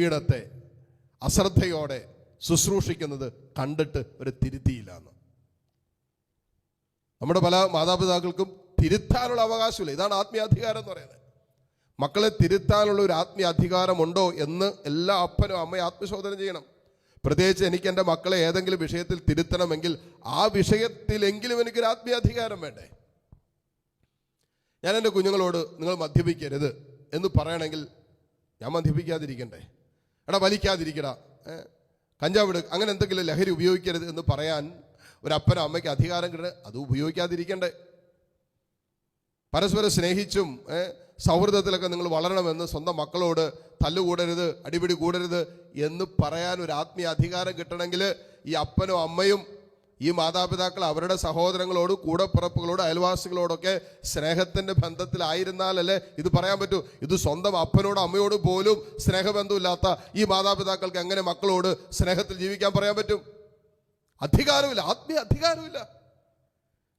പീഠത്തെ അശ്രദ്ധയോടെ ശുശ്രൂഷിക്കുന്നത് കണ്ടിട്ട് ഒരു തിരുത്തിയില്ല എന്ന് നമ്മുടെ പല മാതാപിതാക്കൾക്കും തിരുത്താനുള്ള അവകാശമില്ല. ഇതാണ് ആത്മീയാധികാരം എന്ന് പറയുന്നത്. മക്കളെ തിരുത്താനുള്ള ഒരു ആത്മീയ അധികാരമുണ്ടോ എന്ന് എല്ലാ അപ്പനും അമ്മയും ആത്മശോധന ചെയ്യണം. പ്രത്യേകിച്ച് എനിക്ക് എന്റെ മക്കളെ ഏതെങ്കിലും വിഷയത്തിൽ തിരുത്തണമെങ്കിൽ ആ വിഷയത്തിലെങ്കിലും എനിക്കൊരു ആത്മീയ അധികാരം വേണ്ടേ? ഞാൻ എന്റെ കുഞ്ഞുങ്ങളോട് നിങ്ങൾ മദ്യപിക്കരുത് എന്ന് പറയണമെങ്കിൽ ഞാൻ മദ്യപിക്കാതിരിക്കണ്ടേ? എടാ വലിക്കാതിരിക്കടാ. കഞ്ചാവ് എടു അങ്ങനെ എന്തെങ്കിലും ലഹരി ഉപയോഗിക്കരുത് എന്ന് പറയാൻ ഒരു അപ്പനോ അമ്മയ്ക്ക് അധികാരം കിട്ടണേ അത് ഉപയോഗിക്കാതിരിക്കണ്ടേ. പരസ്പരം സ്നേഹിച്ചും സൗഹൃദത്തിലൊക്കെ നിങ്ങൾ വളരണമെന്ന് സ്വന്തം മക്കളോട് തല്ലുകൂടരുത് അടിപിടി കൂടരുത് എന്ന് പറയാൻ ഒരു ആത്മീയ അധികാരം കിട്ടണമെങ്കിൽ ഈ അപ്പനും അമ്മയും ഈ മാതാപിതാക്കൾ അവരുടെ സഹോദരങ്ങളോട് കൂടപ്പിറപ്പുകളോട് അയൽവാസികളോടൊക്കെ സ്നേഹത്തിന്റെ ബന്ധത്തിലായിരുന്നാലല്ലേ ഇത് പറയാൻ പറ്റൂ? ഇത് സ്വന്തം അപ്പനോട് അമ്മയോട് പോലും സ്നേഹബന്ധമില്ലാത്ത ഈ മാതാപിതാക്കൾക്ക് എങ്ങനെ മക്കളോട് സ്നേഹത്തിൽ ജീവിക്കാൻ പറയാൻ പറ്റും? അധികാരമില്ല ആത്മീയ അധികാരമില്ല.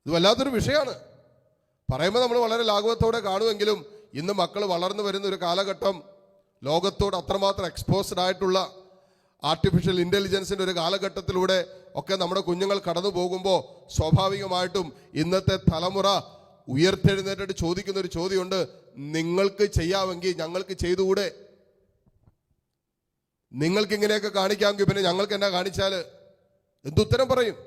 ഇത് വല്ലാത്തൊരു വിഷയമാണ്. പറയുമ്പോൾ നമ്മൾ വളരെ ലാഘവത്തോടെ കാണുമെങ്കിലും ഇന്ന് മക്കൾ വളർന്നു വരുന്ന ഒരു കാലഘട്ടം ലോകത്തോട് അത്രമാത്രം എക്സ്പോസ്ഡ് ആയിട്ടുള്ള ആർട്ടിഫിഷ്യൽ ഇന്റലിജൻസിന്റെ ഒരു കാലഘട്ടത്തിലൂടെ ഒക്കെ നമ്മുടെ കുഞ്ഞുങ്ങൾ കടന്നു പോകുമ്പോൾ സ്വാഭാവികമായിട്ടും ഇന്നത്തെ തലമുറ ഉയർത്തെഴുന്നേറ്റിട്ട് ചോദിക്കുന്ന ഒരു ചോദ്യമുണ്ട്. നിങ്ങൾക്ക് ചെയ്യാമെങ്കിൽ ഞങ്ങൾക്ക് ചെയ്തുകൂടെ? നിങ്ങൾക്ക് ഇങ്ങനെയൊക്കെ കാണിക്കാമെങ്കിൽ പിന്നെ ഞങ്ങൾക്ക് എന്നാ കാണിച്ചാൽ എന്തുത്തരം പറയും?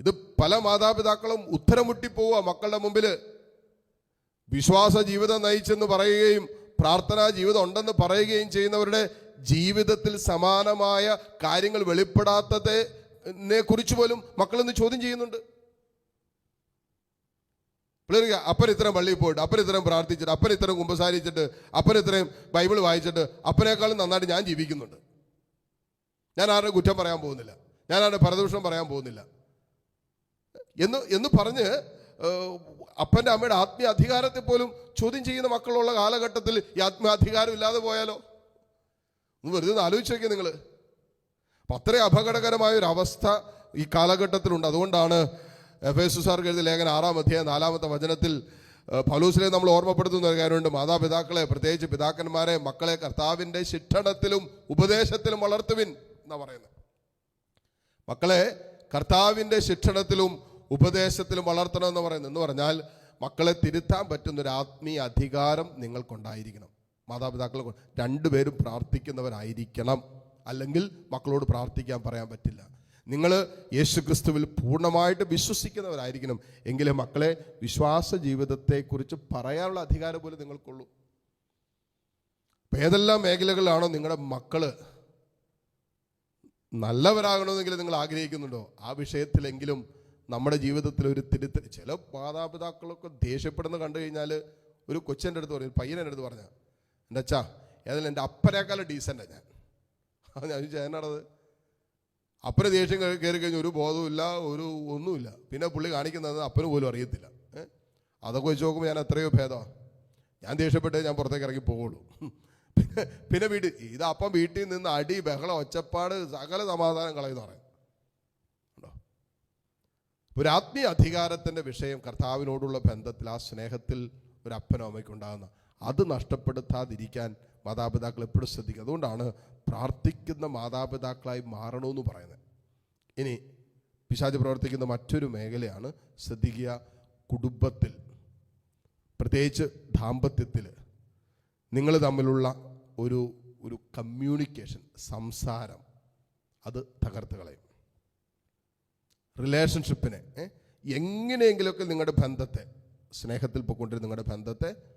ഇത് പല മാതാപിതാക്കളും ഉത്തരം മുട്ടിപ്പോവുക മക്കളുടെ മുമ്പിൽ വിശ്വാസ ജീവിതം നയിച്ചെന്ന് പറയുകയും പ്രാർത്ഥനാ ജീവിതം ഉണ്ടെന്ന് പറയുകയും ചെയ്യുന്നവരുടെ ജീവിതത്തിൽ സമാനമായ കാര്യങ്ങൾ വെളിപ്പെടാത്തതിനെ കുറിച്ച് പോലും മക്കളിന്ന് ചോദ്യം ചെയ്യുന്നുണ്ട്. പിള്ളേർക്ക് അപ്പൻ ഇത്രയും പള്ളിയിൽ പോയിട്ട് അപ്പൻ ഇത്രയും പ്രാർത്ഥിച്ചിട്ട് അപ്പൻ ഇത്രയും കുമ്പസാരിച്ചിട്ട് അപ്പൻ ഇത്രയും ബൈബിൾ വായിച്ചിട്ട് അപ്പനേക്കാളും നന്നായിട്ട് ഞാൻ ജീവിക്കുന്നുണ്ട്. ഞാൻ ആരുടെ കുറ്റം പറയാൻ പോകുന്നില്ല. ഞാൻ ആരുടെ പരദൂഷണം പറയാൻ പോകുന്നില്ല. എന്ന് എന്ന് പറഞ്ഞ് അപ്പന്റെ അമ്മയുടെ ആത്മീയ അധികാരത്തെ പോലും ചോദ്യം ചെയ്യുന്ന മക്കളുള്ള കാലഘട്ടത്തിൽ ഈ ആത്മീയ അധികാരം ഇല്ലാതെ പോയാലോ? വെറുതെ ഒന്ന് ആലോചിച്ച് നോക്കിയ നിങ്ങൾ അപ്പം അത്രയും അപകടകരമായ ഒരു അവസ്ഥ ഈ കാലഘട്ടത്തിലുണ്ട്. അതുകൊണ്ടാണ് എഫ് എസ് സാർക്ക് എഴുതിയ ലേഖനം ആറാം അധ്യായം നാലാമത്തെ വചനത്തിൽ ഫലൂസിലെ നമ്മൾ ഓർമ്മപ്പെടുത്തുന്ന ഒരു കാര്യമുണ്ട്. മാതാപിതാക്കളെ പ്രത്യേകിച്ച് പിതാക്കന്മാരെ മക്കളെ കർത്താവിന്റെ ശിക്ഷണത്തിലും ഉപദേശത്തിലും വളർത്തുവിൻ എന്നാ പറയുന്നത്. മക്കളെ കർത്താവിന്റെ ശിക്ഷണത്തിലും ഉപദേശത്തിലും വളർത്തണം എന്ന് പറയുന്നത് എന്ന് പറഞ്ഞാൽ മക്കളെ തിരുത്താൻ പറ്റുന്ന ഒരു ആത്മീയ അധികാരം നിങ്ങൾക്കുണ്ടായിരിക്കണം. മാതാപിതാക്കൾ രണ്ടുപേരും പ്രാർത്ഥിക്കുന്നവരായിരിക്കണം. അല്ലെങ്കിൽ മക്കളോട് പ്രാർത്ഥിക്കാൻ പറയാൻ പറ്റില്ല. നിങ്ങൾ യേശു ക്രിസ്തുവിൽ പൂർണമായിട്ട് വിശ്വസിക്കുന്നവരായിരിക്കണം. എങ്കിലേ മക്കളെ വിശ്വാസ ജീവിതത്തെക്കുറിച്ച് പറയാനുള്ള അധികാരം പോലും നിങ്ങൾക്കുള്ളൂ. അപ്പം ഏതെല്ലാം മേഖലകളിലാണോ നിങ്ങളുടെ മക്കൾ നല്ലവരാകണമെന്നെങ്കിൽ നിങ്ങൾ ആഗ്രഹിക്കുന്നുണ്ടോ? ആ വിഷയത്തിലെങ്കിലും നമ്മുടെ ജീവിതത്തിൽ ഒരു തിരുത്തൽ. ചില മാതാപിതാക്കളൊക്കെ ദേഷ്യപ്പെടുന്ന കണ്ടു കഴിഞ്ഞാൽ ഒരു കൊച്ചന്റെ അടുത്ത് പറഞ്ഞു പയ്യനെ അടുത്ത് പറഞ്ഞ എന്റെ അച്ഛാ ഏതായാലും എന്റെ അപ്പനേക്കാളും ഡീസന്റാണ് ഞാൻ. അത് ഞാൻ എന്നാണത്? അപ്പന് ദേഷ്യം കയറി കഴിഞ്ഞാൽ ഒരു ബോധവുമില്ല ഒരു ഒന്നുമില്ല പിന്നെ പുള്ളി കാണിക്കുന്നത് അപ്പന് പോലും അറിയത്തില്ല? അതൊക്കെ വെച്ച് നോക്കുമ്പോൾ ഞാൻ എത്രയോ ഭേദമാണ് ഞാൻ ദേഷ്യപ്പെട്ടേ ഞാൻ പുറത്തേക്ക് ഇറങ്ങി പോവുള്ളൂ. പിന്നെ പിന്നെ വീട് ഇത് അപ്പം വീട്ടിൽ നിന്ന് അടി ബഹളം ഒച്ചപ്പാട് സകല സമാധാനം കളയുന്ന പറയും. ഒരു ആത്മീയ അധികാരത്തിന്റെ വിഷയം കർത്താവിനോടുള്ള ബന്ധത്തിൽ ആ സ്നേഹത്തിൽ ഒരു അപ്പനോ അമ്മയ്ക്കും ഉണ്ടാകുന്ന അത് നഷ്ടപ്പെടുത്താതിരിക്കാൻ മാതാപിതാക്കൾ എപ്പോഴും ശ്രദ്ധിക്കുക. അതുകൊണ്ടാണ് പ്രാർത്ഥിക്കുന്ന മാതാപിതാക്കളായി മാറണമെന്ന് പറയുന്നത്. ഇനി പിശാച് പ്രവർത്തിക്കുന്ന മറ്റൊരു മേഖലയാണ് ശ്രദ്ധിക്കുക കുടുംബത്തിൽ. പ്രത്യേകിച്ച് ദാമ്പത്യത്തിൽ നിങ്ങൾ തമ്മിലുള്ള ഒരു ഒരു കമ്മ്യൂണിക്കേഷൻ സംസാരം അത് തകർത്ത് കളയും. റിലേഷൻഷിപ്പിനെ എങ്ങനെയെങ്കിലുമൊക്കെ നിങ്ങളുടെ ബന്ധത്തെ സ്നേഹത്തിൽ പോയിക്കൊണ്ടിരുന്ന നിങ്ങളുടെ ബന്ധത്തെ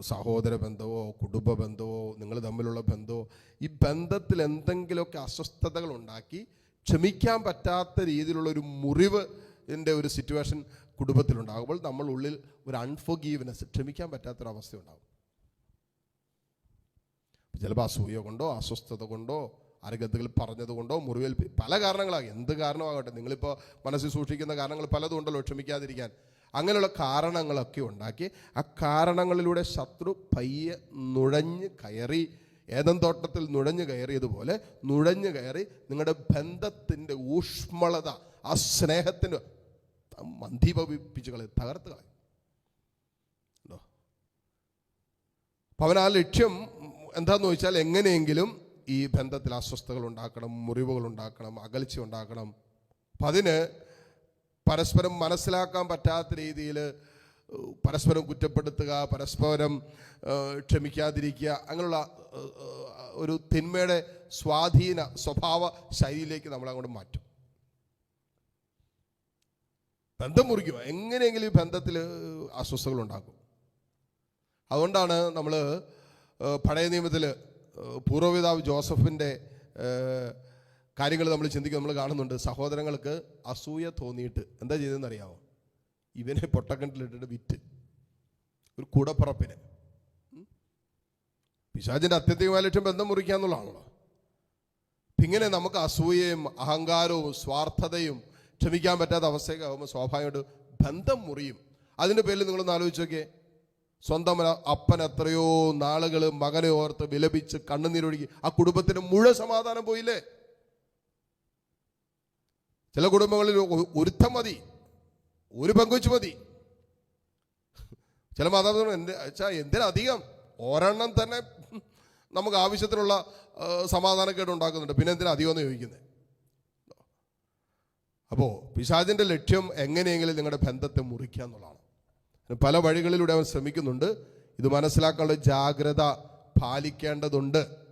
സഹോദര ബന്ധമോ കുടുംബ ബന്ധമോ നിങ്ങൾ തമ്മിലുള്ള ബന്ധമോ ഈ ബന്ധത്തിൽ എന്തെങ്കിലുമൊക്കെ അസ്വസ്ഥതകൾ ഉണ്ടാക്കി ക്ഷമിക്കാൻ പറ്റാത്ത രീതിയിലുള്ള ഒരു മുറിവ് എന്റെ ഒരു സിറ്റുവേഷൻ കുടുംബത്തിലുണ്ടാകുമ്പോൾ നമ്മൾ ഉള്ളിൽ ഒരു അൺഫോഗീവ്നെസ് ക്ഷമിക്കാൻ പറ്റാത്തൊരവസ്ഥ ഉണ്ടാകും ചിലപ്പോൾ അസൂയ കൊണ്ടോ അസ്വസ്ഥത കൊണ്ടോ ആരോഗ്യത്തിൽ പറഞ്ഞത് കൊണ്ടോ മുറിവേൽപ്പി പല കാരണങ്ങളാകും എന്ത് കാരണമാകട്ടെ? നിങ്ങളിപ്പോൾ മനസ്സിൽ സൂക്ഷിക്കുന്ന കാരണങ്ങൾ പലതും ഉണ്ടല്ലോ ക്ഷമിക്കാതിരിക്കാൻ. അങ്ങനെയുള്ള കാരണങ്ങളൊക്കെ ഉണ്ടാക്കി ആ കാരണങ്ങളിലൂടെ ശത്രു പയ്യെ നുഴഞ്ഞ് കയറി ഏതൻ തോട്ടത്തിൽ നുഴഞ്ഞു കയറിയതുപോലെ നുഴഞ്ഞു കയറി നിങ്ങളുടെ ബന്ധത്തിന്റെ ഊഷ്മളത ആ സ്നേഹത്തിന്റെ മന്ദീപവിപ്പിച്ച് കളയും തകർത്ത് കളയും. അപ്പം അവൻ ആ ലക്ഷ്യം എന്താന്ന് ചോദിച്ചാൽ എങ്ങനെയെങ്കിലും ഈ ബന്ധത്തിൽ അസ്വസ്ഥതകൾ ഉണ്ടാക്കണം മുറിവുകൾ ഉണ്ടാക്കണം അകൽച്ച ഉണ്ടാക്കണം. അപ്പം അതിന് പരസ്പരം മനസ്സിലാക്കാൻ പറ്റാത്ത രീതിയിൽ പരസ്പരം കുറ്റപ്പെടുത്തുക പരസ്പരം ക്ഷമിക്കാതിരിക്കുക അങ്ങനെയുള്ള ഒരു തിന്മയുടെ സ്വാധീന സ്വഭാവ ശൈലിയിലേക്ക് നമ്മളങ്ങോട്ട് മാറ്റും. ബന്ധം മുറിക്കുക. എങ്ങനെയെങ്കിലും ഈ ബന്ധത്തിൽ അസ്വസ്ഥതകൾ ഉണ്ടാക്കും. അതുകൊണ്ടാണ് നമ്മൾ പഴയ നിയമത്തിൽ പൂർവപിതാവ് ജോസഫിന്റെ കാര്യങ്ങൾ നമ്മൾ ചിന്തിക്കുക നമ്മൾ കാണുന്നുണ്ട്. സഹോദരങ്ങൾക്ക് അസൂയ തോന്നിയിട്ട് എന്താ ചെയ്തതെന്ന് അറിയാമോ ഇവനെ പൊട്ടക്കണ്ടിലിട്ടിട്ട് വിറ്റ്. ഒരു കൂടപ്പറപ്പിന്. പിശാചിന്റെ അത്യന്തികമായ ലക്ഷ്യം ബന്ധം മുറിക്കുക എന്നുള്ളതാണല്ലോ. ഇങ്ങനെ നമുക്ക് അസൂയയും അഹങ്കാരവും സ്വാർത്ഥതയും ക്ഷമിക്കാൻ പറ്റാത്ത അവസ്ഥയൊക്കെ ആകുമ്പോൾ സ്വാഭാവികമായിട്ട് ബന്ധം മുറിയും. അതിന്റെ പേരിൽ നിങ്ങളൊന്ന് ആലോചിച്ച് നോക്കിയേ. സ്വന്തം അപ്പൻ എത്രയോ നാളുകൾ മകനെ ഓർത്ത് വിലപിച്ച് കണ്ണുനീരൊഴുകി ആ കുടുംബത്തിന് മുഴുവൻ സമാധാനം പോയില്ലേ? ചില കുടുംബങ്ങളിൽ ഒരുത്തം മതി ഒരു പങ്കുവെച്ച് മതി. ചില മാതാപിതാക്കൾ എന്ത് വെച്ചാൽ എന്തിനധികം ഒരെണ്ണം തന്നെ നമുക്ക് ആവശ്യത്തിനുള്ള സമാധാനക്കേട് ഉണ്ടാക്കുന്നുണ്ട്. പിന്നെ എന്തിനാ അധികം എന്ന് ചോദിക്കുന്നത് അപ്പോൾ പിശാചിന്റെ ലക്ഷ്യം എങ്ങനെയെങ്കിലും നിങ്ങളുടെ ബന്ധത്തെ മുറിക്കുക എന്നുള്ളതാണ്. പല വഴികളിലൂടെ അവൻ ശ്രമിക്കുന്നുണ്ട്. ഇത് മനസ്സിലാക്കാനുള്ള ജാഗ്രത പാലിക്കേണ്ടതുണ്ട്.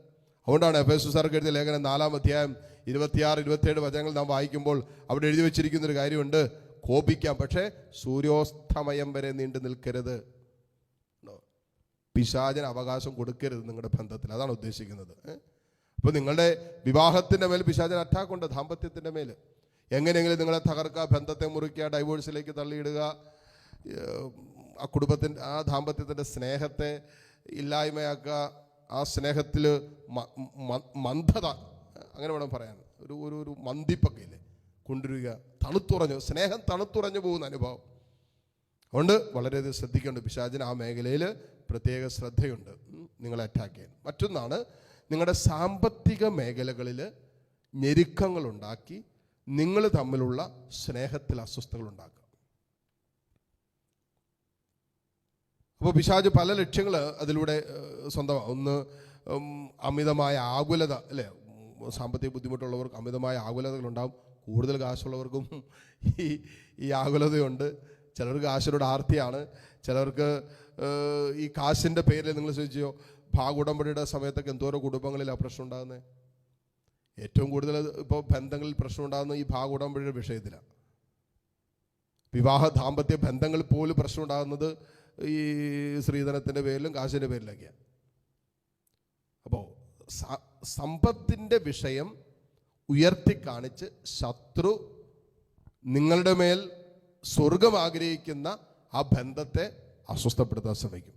അതുകൊണ്ടാണ് എഫ് എസ് സാർക്ക് എഴുതിയ ലേഖനം നാലാം അധ്യായം ഇരുപത്തിയാറ് ഇരുപത്തിയേഴ് വചനങ്ങൾ നാം വായിക്കുമ്പോൾ അവിടെ എഴുതി വെച്ചിരിക്കുന്ന ഒരു കാര്യമുണ്ട്. കോപിക്കാം പക്ഷേ സൂര്യോസ്തമയം വരെ നീണ്ടു നിൽക്കരുത്. പിശാചന അവകാശം കൊടുക്കരുത് നിങ്ങളുടെ ബന്ധത്തിൽ. അതാണ് ഉദ്ദേശിക്കുന്നത്. അപ്പോൾ നിങ്ങളുടെ വിവാഹത്തിന്റെ മേൽ പിശാചിന് അറ്റാക്കുണ്ട് ദാമ്പത്യത്തിന്റെ മേൽ. എങ്ങനെയെങ്കിലും നിങ്ങളെ തകർക്കുക ബന്ധത്തെ മുറിക്കുക ഡൈവോഴ്സിലേക്ക് തള്ളിയിടുക ആ കുടുംബത്തിന്റെ ആ ദാമ്പത്യത്തിന്റെ സ്നേഹത്തെ ഇല്ലായ്മയാക്കുക ആ സ്നേഹത്തിൽ മന്ദത അങ്ങനെ വേണം പറയാൻ. ഒരു ഒരു ഒരു മന്ദിപ്പൊക്കെ ഇല്ലേ കൊണ്ടുവരിക തണുത്തുറഞ്ഞു സ്നേഹം തണുത്തുറഞ്ഞു പോകുന്ന അനുഭവം. അതുകൊണ്ട് വളരെയധികം ശ്രദ്ധിക്കേണ്ട പിശാചിന് ആ മേഖലയിൽ പ്രത്യേക ശ്രദ്ധയുണ്ട്. നിങ്ങളെ അറ്റാക്ക് ചെയ്യാൻ. മറ്റൊന്നാണ് നിങ്ങളുടെ സാമ്പത്തിക മേഖലകളിൽ ഞെരുക്കങ്ങളുണ്ടാക്കി നിങ്ങൾ തമ്മിലുള്ള സ്നേഹത്തിൽ അസ്വസ്ഥകൾ ഉണ്ടാക്കുക അപ്പോൾ പിശാജ് പല ലക്ഷ്യങ്ങൾ അതിലൂടെ സ്വന്തമാണ് ഒന്ന് അമിതമായ ആകുലത അല്ലേ? സാമ്പത്തിക ബുദ്ധിമുട്ടുള്ളവർക്ക് അമിതമായ ആകുലതകളുണ്ടാവും. കൂടുതൽ കാശുള്ളവർക്കും ഈ ഈ ആകുലതയുണ്ട്. ചിലർക്ക് കാശിനോട് ആർത്തിയാണ്. ചിലർക്ക് ഈ കാശിന്റെ പേരിൽ നിങ്ങൾ ചോദിച്ചോ ഭാഗുടമ്പടിയുടെ സമയത്തൊക്കെ എന്തോരോ കുടുംബങ്ങളിലാണ് പ്രശ്നം ഉണ്ടാകുന്നത് ഏറ്റവും കൂടുതൽ ഇപ്പോൾ ബന്ധങ്ങളിൽ പ്രശ്നം ഉണ്ടാകുന്നത് ഈ ഭാഗുടമ്പടിയുടെ വിഷയത്തിലാണ് വിവാഹ ദാമ്പത്യ ബന്ധങ്ങളിൽ പോലും പ്രശ്നം ഉണ്ടാകുന്നത് ഈ സ്ത്രീധനത്തിന്റെ പേരിലും കാശിന്റെ പേരിലൊക്കെയാണ് അപ്പോൾ സമ്പത്തിന്റെ വിഷയം ഉയർത്തി കാണിച്ച് ശത്രു നിങ്ങളുടെ മേൽ സ്വർഗം ആഗ്രഹിക്കുന്ന ആ ബന്ധത്തെ അസ്വസ്ഥപ്പെടുത്താൻ ശ്രമിക്കും.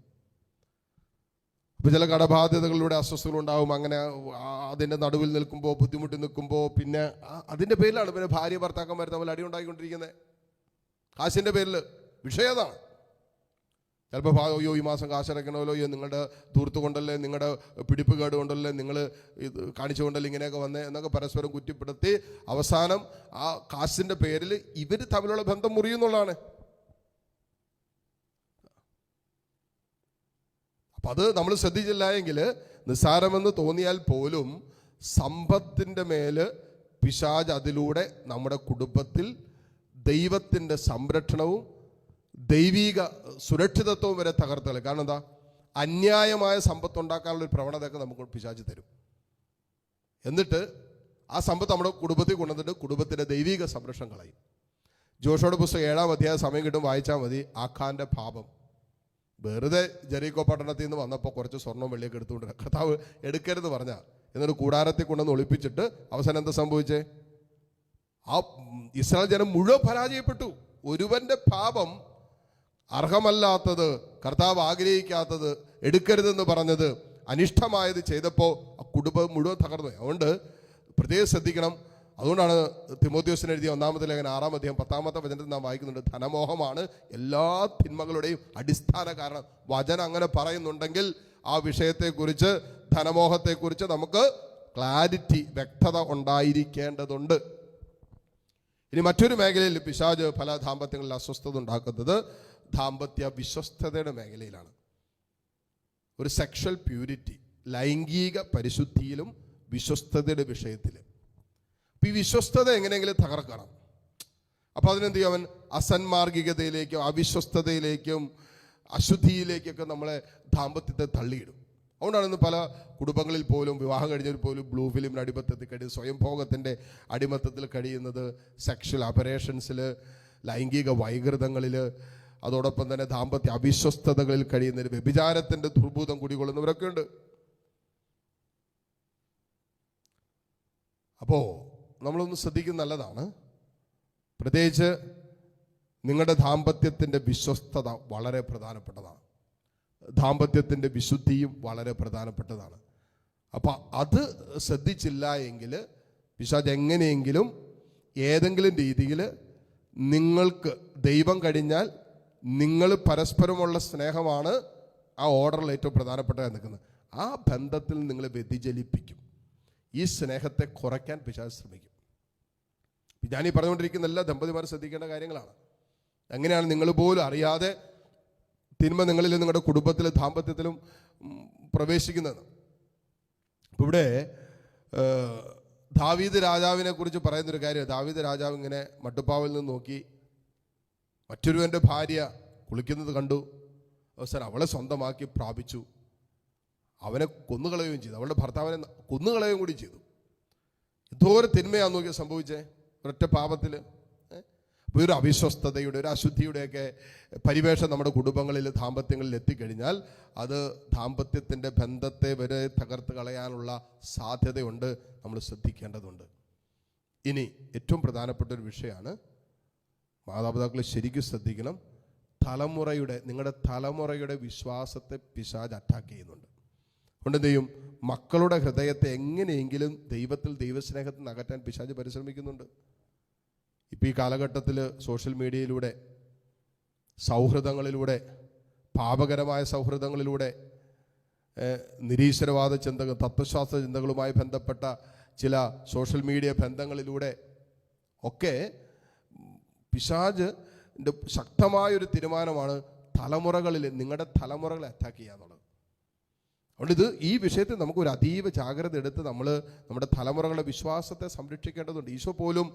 അപ്പോൾ ചില കടബാധ്യതകളിലൂടെ അസ്വസ്ഥതകൾ ഉണ്ടാവും. അങ്ങനെ അതിന്റെ നടുവിൽ നിൽക്കുമ്പോൾ ബുദ്ധിമുട്ടി നിൽക്കുമ്പോൾ പിന്നെ അതിന്റെ പേരിലാണ് പിന്നെ ഭാര്യ ഭർത്താക്കന്മാർ തമ്മിൽ അടി ഉണ്ടാക്കിക്കൊണ്ടിരിക്കുന്നത് കാശിന്റെ പേരിൽ വിഷയം അതാണ്. ചിലപ്പോൾ അയ്യോ ഈ മാസം കാശടക്കണമല്ലോ അയ്യോ നിങ്ങളുടെ ദൂർത്ത് കൊണ്ടല്ലേ നിങ്ങളുടെ പിടിപ്പ് കേട് കൊണ്ടല്ലേ നിങ്ങൾ ഇത് കാണിച്ചുകൊണ്ടല്ലേ ഇങ്ങനെയൊക്കെ വന്നേ എന്നൊക്കെ പരസ്പരം കുറ്റപ്പെടുത്തി അവസാനം ആ കാശിന്റെ പേരിൽ ഇവർ തമ്മിലുള്ള ബന്ധം മുറിയുന്നുള്ളതാണ് അപ്പം അത് നമ്മൾ ശ്രദ്ധിച്ചില്ല എങ്കിൽ നിസ്സാരമെന്ന് തോന്നിയാൽ പോലും സമ്പത്തിന്റെ മേൽ പിശാജ് അതിലൂടെ നമ്മുടെ കുടുംബത്തിൽ ദൈവത്തിന്റെ സംരക്ഷണവും ദൈവീക സുരക്ഷിതത്വം വരെ തകർത്തുകളെ കാരണം എന്താ? അന്യായമായ സമ്പത്ത് ഉണ്ടാക്കാനുള്ള ഒരു പ്രവണതയൊക്കെ നമുക്ക് പിശാച് തരും. എന്നിട്ട് ആ സമ്പത്ത് നമ്മുടെ കുടുംബത്തിൽ കൊണ്ടുവന്നിട്ട് കുടുംബത്തിന്റെ ദൈവിക സംരക്ഷണം കളയും. ജോഷോയുടെ പുസ്തകം ഏഴാം അധ്യായം സമയം കിട്ടും വായിച്ചാൽ മതി. ആഖാന്റെ പാപം. വെറുതെ ജെറീക്കോ പട്ടണത്തിൽ നിന്ന് വന്നപ്പോൾ കുറച്ച് സ്വർണവും വെള്ളിയൊക്കെ എടുത്തുകൊണ്ട് കർത്താവ് എടുക്കരുത് പറഞ്ഞാൽ എന്നിട്ട് കൂടാരത്തിൽ കൊണ്ടുവന്ന് ഒളിപ്പിച്ചിട്ട് അവസാനം എന്താ സംഭവിച്ചേ? ആ ഇസ്രായേൽ ജനം മുഴുവൻ പരാജയപ്പെട്ടു. ഒരുവന്റെ പാപം അർഹമല്ലാത്തത് കർത്താവ് ആഗ്രഹിക്കാത്തത് എടുക്കരുതെന്ന് പറഞ്ഞത് അനിഷ്ടമായത് ചെയ്തപ്പോൾ ആ കുടുംബം മുഴുവൻ തകർന്നു അതുകൊണ്ട് പ്രത്യേകം ശ്രദ്ധിക്കണം. അതുകൊണ്ടാണ് തിമോത്യോസിന് എഴുതിയ ഒന്നാമത്തെ ലേഖനം ആറാം അധ്യായം പത്താമത്തെ വചനത്തിൽ നാം വായിക്കുന്നുണ്ട് ധനമോഹമാണ് എല്ലാ തിന്മകളുടെയും അടിസ്ഥാന കാരണം. വചനം അങ്ങനെ പറയുന്നുണ്ടെങ്കിൽ ആ വിഷയത്തെക്കുറിച്ച് ധനമോഹത്തെക്കുറിച്ച് നമുക്ക് ക്ലാരിറ്റി വ്യക്തത ഉണ്ടായിരിക്കേണ്ടതുണ്ട്. ഇനി മറ്റൊരു മേഖലയിൽ പിശാജ് പല ദാമ്പത്യങ്ങളിൽ അസ്വസ്ഥത ഉണ്ടാക്കുന്നത് ദാമ്പത്യ വിശ്വസ്തതയുടെ മേഖലയിലാണ്. ഒരു സെക്ഷൽ പ്യൂരിറ്റി ലൈംഗിക പരിശുദ്ധിയിലും വിശ്വസ്തതയുടെ വിഷയത്തിൽ ഈ വിശ്വസ്തത എങ്ങനെയെങ്കിലും തകർക്കണം. അപ്പോൾ അതിനെന്ത് ചെയ്യും അവൻ? അസന്മാർഗികതയിലേക്കും അവിശ്വസ്തതയിലേക്കും അശുദ്ധിയിലേക്കൊക്കെ നമ്മളെ ദാമ്പത്യത്തെ തള്ളിയിടും. അതുകൊണ്ടാണ് ഇന്ന് പല കുടുംബങ്ങളിൽ പോലും വിവാഹം കഴിഞ്ഞവർ പോലും ബ്ലൂ ഫിലിമിന് അടിമത്തത്തിൽ കഴിയും സ്വയംഭോഗത്തിന്റെ അടിമത്തത്തിൽ കഴിയുന്നത് സെക്ഷൽ അപറേഷൻസിൽ ലൈംഗിക വൈകൃതങ്ങളിൽ അതോടൊപ്പം തന്നെ ദാമ്പത്യ അവിശ്വസ്തതകളിൽ കഴിയുന്നവർ വ്യഭിചാരത്തിന്റെ ദുർഭൂതം കുടികൊള്ളുന്നവരൊക്കെ ഉണ്ട്. അപ്പോൾ നമ്മളൊന്ന് ശ്രദ്ധിക്കുന്ന നല്ലതാണ്. പ്രത്യേകിച്ച് നിങ്ങളുടെ ദാമ്പത്യത്തിന്റെ വിശ്വസ്തത വളരെ പ്രധാനപ്പെട്ടതാണ്. ദാമ്പത്യത്തിന്റെ വിശുദ്ധിയും വളരെ പ്രധാനപ്പെട്ടതാണ്. അപ്പോൾ അത് ശ്രദ്ധിച്ചില്ല എങ്കിൽ പിശാജ് എങ്ങനെയെങ്കിലും ഏതെങ്കിലും രീതിയിൽ നിങ്ങൾക്ക് ദൈവം കഴിഞ്ഞാൽ നിങ്ങൾ പരസ്പരമുള്ള സ്നേഹമാണ് ആ ഓർഡറിൽ ഏറ്റവും പ്രധാനപ്പെട്ടതായി നിൽക്കുന്നത്. ആ ബന്ധത്തിൽ നിങ്ങളെ വ്യതിചലിപ്പിക്കും. ഈ സ്നേഹത്തെ കുറയ്ക്കാൻ പിശാച് ശ്രമിക്കും. ഞാനീ പറഞ്ഞുകൊണ്ടിരിക്കുന്ന എല്ലാ ദമ്പതിമാർ ശ്രദ്ധിക്കേണ്ട കാര്യങ്ങളാണ്. എങ്ങനെയാണ് നിങ്ങൾ പോലും അറിയാതെ തിന്മ നിങ്ങളിൽ നിങ്ങളുടെ കുടുംബത്തിലും ദാമ്പത്യത്തിലും പ്രവേശിക്കുന്നത് അപ്പോൾ ഇവിടെ ദാവീദ് രാജാവിനെ കുറിച്ച് പറയുന്നൊരു കാര്യം ദാവീദ് രാജാവ് ഇങ്ങനെ മട്ടുപ്പാവിൽ നിന്ന് നോക്കി മറ്റൊരുവന്റെ ഭാര്യ കുളിക്കുന്നത് കണ്ടു. അവസാനം അവളെ സ്വന്തമാക്കി പ്രാപിച്ചു. അവനെ കൊന്നുകളയുകയും ചെയ്തു. അവളുടെ ഭർത്താവിനെ കൊന്നുകളയുകയും കൂടി ചെയ്തു. എന്തോരം തിന്മയാന്ന് നോക്കിയാൽ സംഭവിച്ചേ ഒരൊറ്റ പാപത്തിൽ. അപ്പോൾ ഒരു അവിശ്വസ്തതയുടെ ഒരു അശുദ്ധിയുടെയൊക്കെ പരിവേഷം നമ്മുടെ കുടുംബങ്ങളിൽ ദാമ്പത്യങ്ങളിൽ എത്തിക്കഴിഞ്ഞാൽ അത് ദാമ്പത്യത്തിന്റെ ബന്ധത്തെ വരെ തകർത്ത് കളയാനുള്ള സാധ്യതയുണ്ട്. നമ്മൾ ശ്രദ്ധിക്കേണ്ടതുണ്ട്. ഇനി ഏറ്റവും പ്രധാനപ്പെട്ട ഒരു വിഷയമാണ് മാതാപിതാക്കൾ ശരിക്കും ശ്രദ്ധിക്കണം. തലമുറയുടെ നിങ്ങളുടെ തലമുറയുടെ വിശ്വാസത്തെ പിശാജ് അറ്റാക്ക് ചെയ്യുന്നുണ്ട്. അതുകൊണ്ട് എന്ത് ചെയ്യും? മക്കളുടെ ഹൃദയത്തെ എങ്ങനെയെങ്കിലും ദൈവത്തിൽ ദൈവസ്നേഹത്തിൽ നിന്ന് അകറ്റാൻ പിശാജ് പരിശ്രമിക്കുന്നുണ്ട്. ഇപ്പോൾ ഈ കാലഘട്ടത്തിൽ സോഷ്യൽ മീഡിയയിലൂടെ സൗഹൃദങ്ങളിലൂടെ പാപകരമായ സൗഹൃദങ്ങളിലൂടെ നിരീശ്വരവാദ ചിന്തകൾ തത്വശാസ്ത്ര ചിന്തകളുമായി ബന്ധപ്പെട്ട ചില സോഷ്യൽ മീഡിയ ബന്ധങ്ങളിലൂടെ ഒക്കെ പിശാജ് ശക്തമായൊരു തീരുമാനമാണ് തലമുറകളിൽ നിങ്ങളുടെ തലമുറകളെ അറ്റാക്ക് ചെയ്യുക എന്നുള്ളത്. അതുകൊണ്ട് ഇത് ഈ വിഷയത്തിൽ നമുക്ക് ഒരു അതീവ ജാഗ്രത എടുത്ത് നമ്മൾ നമ്മുടെ തലമുറകളുടെ വിശ്വാസത്തെ സംരക്ഷിക്കേണ്ടതുണ്ട്. ഈശോ പോലും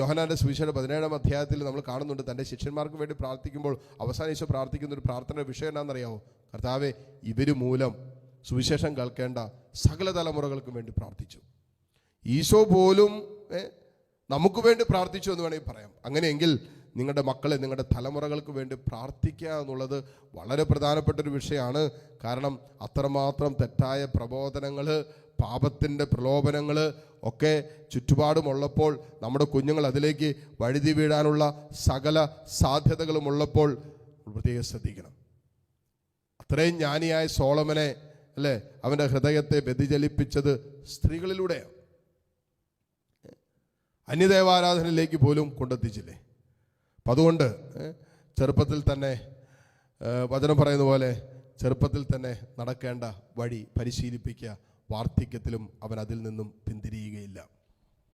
യോഹനാന്റെ യോഹനാന്റെ സുവിശേഷ പതിനേഴാം അധ്യായത്തിൽ നമ്മൾ കാണുന്നുണ്ട് തന്റെ ശിഷ്യന്മാർക്ക് വേണ്ടി പ്രാർത്ഥിക്കുമ്പോൾ അവസാനം ഈശോ പ്രാർത്ഥിക്കുന്ന ഒരു പ്രാർത്ഥനയുടെ വിഷയം എന്താണെന്നറിയാമോ കർത്താവെ ഇവർ മൂലം സുവിശേഷം കേൾക്കേണ്ട സകല തലമുറകൾക്കും വേണ്ടി പ്രാർത്ഥിച്ചു. ഈശോ പോലും നമുക്ക് വേണ്ടി പ്രാർത്ഥിച്ചു എന്ന് വേണമെങ്കിൽ പറയാം. അങ്ങനെയെങ്കിൽ നിങ്ങളുടെ മക്കളെ നിങ്ങളുടെ തലമുറകൾക്ക് വേണ്ടി പ്രാർത്ഥിക്കുക എന്നുള്ളത് വളരെ പ്രധാനപ്പെട്ട ഒരു വിഷയമാണ്. കാരണം അത്രമാത്രം തെറ്റായ പ്രബോധനങ്ങൾ പാപത്തിന്റെ പ്രലോഭനങ്ങൾ ഒക്കെ ചുറ്റുപാടുമുള്ളപ്പോൾ നമ്മുടെ കുഞ്ഞുങ്ങൾ അതിലേക്ക് വഴുതി വീഴാനുള്ള സകല സാധ്യതകളും ഉള്ളപ്പോൾ പ്രത്യേകം ശ്രദ്ധിക്കണം. അത്രയും ജ്ഞാനിയായ സോളമനെ അല്ലേ? അവന്റെ ഹൃദയത്തെ വ്യതിചലിപ്പിച്ചത് സ്ത്രീകളിലൂടെയാണ്. അന്യദേവാരാധനയിലേക്ക് പോലും കൊണ്ടെത്തിച്ചില്ലേ? അപ്പം അതുകൊണ്ട് ചെറുപ്പത്തിൽ തന്നെ വചനം പറയുന്ന പോലെ ചെറുപ്പത്തിൽ തന്നെ നടക്കേണ്ട വഴി പരിശീലിപ്പിക്കുക വാർദ്ധക്യത്തിലും അവൻ അതിൽ നിന്നും പിന്തിരിയുകയില്ല.